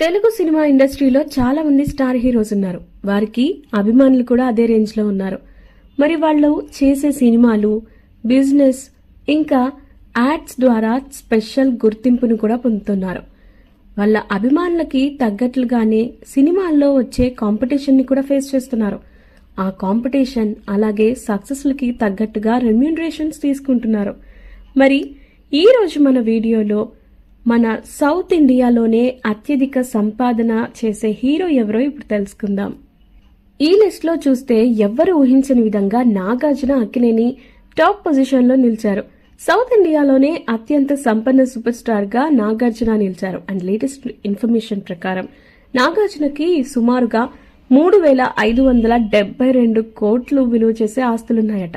Telugu cinema ఇండస్ట్రీలో చాలా మంది స్టార్ హీరోస్ ఉన్నారు. వారికి అభిమానులు కూడా అదే రేంజ్లో ఉన్నారు. మరి వాళ్ళు చేసే సినిమాలు బిజినెస్ ఇంకా యాడ్స్ ద్వారా స్పెషల్ గుర్తింపును కూడా పొందుతున్నారు. వాళ్ళ అభిమానులకి తగ్గట్లుగానే సినిమాల్లో వచ్చే కాంపిటీషన్ని కూడా ఫేస్ చేస్తున్నారు. ఆ కాంపిటీషన్ అలాగే సక్సెస్లకి తగ్గట్టుగా రెమ్యూనరేషన్స్ తీసుకుంటున్నారు. మరి ఈ రోజు మన వీడియోలో మన సౌత్ ఇండియాలోనే అత్యధిక సంపాదన చేసే హీరో ఎవరో ఇప్పుడు తెలుసుకుందాం. ఈ లిస్ట్లో చూస్తే ఎవ్వరు ఊహించని విధంగా నాగార్జున అక్కినేని టాప్ పొజిషన్లో నిలిచారు. సౌత్ ఇండియాలోనే అత్యంత సంపన్న సూపర్ స్టార్గా నాగార్జున నిలిచారు. అండ్ లేటెస్ట్ ఇన్ఫర్మేషన్ ప్రకారం నాగార్జునకి సుమారుగా మూడు వేల ఐదు వందల డెబ్బై రెండు కోట్లు విలువ చేసే ఆస్తులున్నాయట.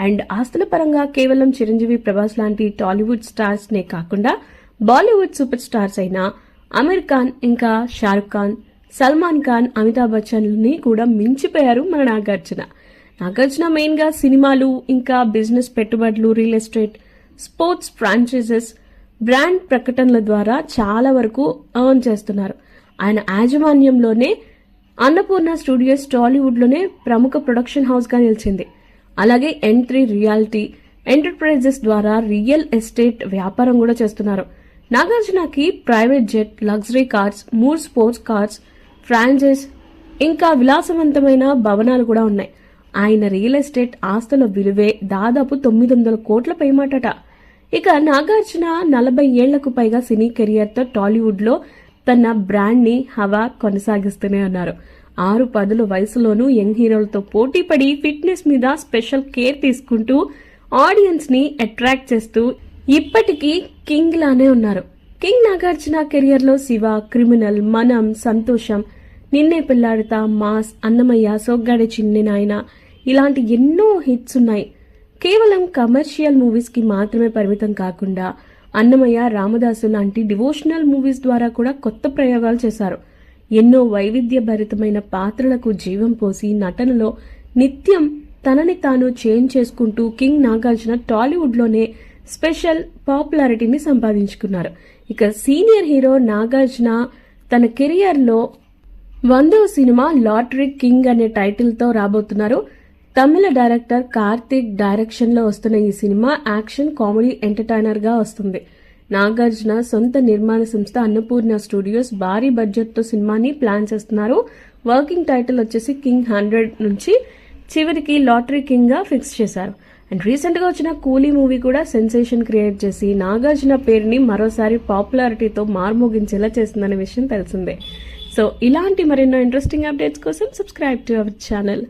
అండ్ ఆస్తుల పరంగా కేవలం చిరంజీవి ప్రభాస్ లాంటి టాలీవుడ్ స్టార్స్నే కాకుండా బాలీవుడ్ సూపర్ స్టార్స్ అయిన అమీర్ ఖాన్ ఇంకా షారుఖ్ ఖాన్ సల్మాన్ ఖాన్ అమితాబ్ బచ్చన్ని కూడా మించిపోయారు మన నాగార్జున. నాగార్జున మెయిన్గా సినిమాలు ఇంకా బిజినెస్ పెట్టుబడులు real estate sports franchises brand ప్రకటనల ద్వారా చాలా వరకు ఎర్న్ చేస్తున్నారు. ఆయన యాజమాన్యంలోనే అన్నపూర్ణ స్టూడియోస్ టాలీవుడ్లోనే ప్రముఖ ప్రొడక్షన్ హౌస్గా నిలిచింది. అలాగే ఎన్ త్రీ రియాలిటీ ఎంటర్ప్రైజెస్ ద్వారా రియల్ ఎస్టేట్ వ్యాపారం కూడా చేస్తున్నారు. నాగార్జునకి ప్రైవేట్ జెట్ లగ్జరీ కార్స్ మూడు స్పోర్ట్స్ కార్స్ ఫ్రాంచైజ్ ఇంకా విలాసవంతమైన భవనాలు కూడా ఉన్నాయి. ఆయన రియల్ ఎస్టేట్ ఆస్తుల విలువే దాదాపు తొమ్మిది వందల కోట్ల పైమాటట. ఇక నాగార్జున నలభై ఏళ్ళకు పైగా సినీ కెరియర్తో టాలీవుడ్లో తన బ్రాండ్ని హవా కొనసాగిస్తూనే ఉన్నారు. ఆరు పదుల వయసులోనూ యంగ్ హీరోలతో పోటీపడి ఫిట్నెస్ మీద స్పెషల్ కేర్ తీసుకుంటూ ఆడియన్స్ని అట్రాక్ట్ చేస్తూ ఇప్పటికీ కింగ్ లానే ఉన్నారు. కింగ్ నాగార్జున కెరియర్లో శివ క్రిమినల్ మనం సంతోషం నిన్నే పిల్లాడుతా మాస్ అన్నమయ్య సొగ్గాడే చిన్ని నాయన ఇలాంటి ఎన్నో హిట్స్ ఉన్నాయి. కేవలం కమర్షియల్ మూవీస్కి మాత్రమే పరిమితం కాకుండా అన్నమయ్య రామదాసు లాంటి డివోషనల్ మూవీస్ ద్వారా కూడా కొత్త ప్రయోగాలు చేశారు. ఎన్నో వైవిధ్యభరితమైన పాత్రలకు జీవం పోసి నటనలో నిత్యం తనని తాను చేంజ్ చేసుకుంటూ కింగ్ నాగార్జున టాలీవుడ్లోనే స్పెషల్ పాపులారిటీని సంపాదించుకున్నారు. ఇక సీనియర్ హీరో నాగార్జున తన కెరియర్లో వందవ సినిమా లాటరీ కింగ్ అనే టైటిల్తో రాబోతున్నారు. తమిళ డైరెక్టర్ కార్తీక్ డైరెక్షన్లో వస్తున్న ఈ సినిమా యాక్షన్ కామెడీ ఎంటర్టైనర్గా వస్తుంది. నాగార్జున సొంత నిర్మాణ సంస్థ అన్నపూర్ణ స్టూడియోస్ భారీ బడ్జెట్తో సినిమాని ప్లాన్ చేస్తున్నారు. వర్కింగ్ టైటిల్ వచ్చేసి కింగ్ హండ్రెడ్ నుంచి చివరికి లాటరీ కింగ్గా ఫిక్స్ చేశారు. అండ్ రీసెంట్గా వచ్చిన కూలీ మూవీ కూడా సెన్సేషన్ క్రియేట్ చేసి నాగార్జున పేరుని మరోసారి పాపులారిటీతో మార్మోగించేలా చేస్తుందనే విషయం తెలిసిందే. సో ఇలాంటి మరెన్నో ఇంట్రెస్టింగ్ అప్డేట్స్ కోసం సబ్స్క్రైబ్ టు అవర్ ఛానల్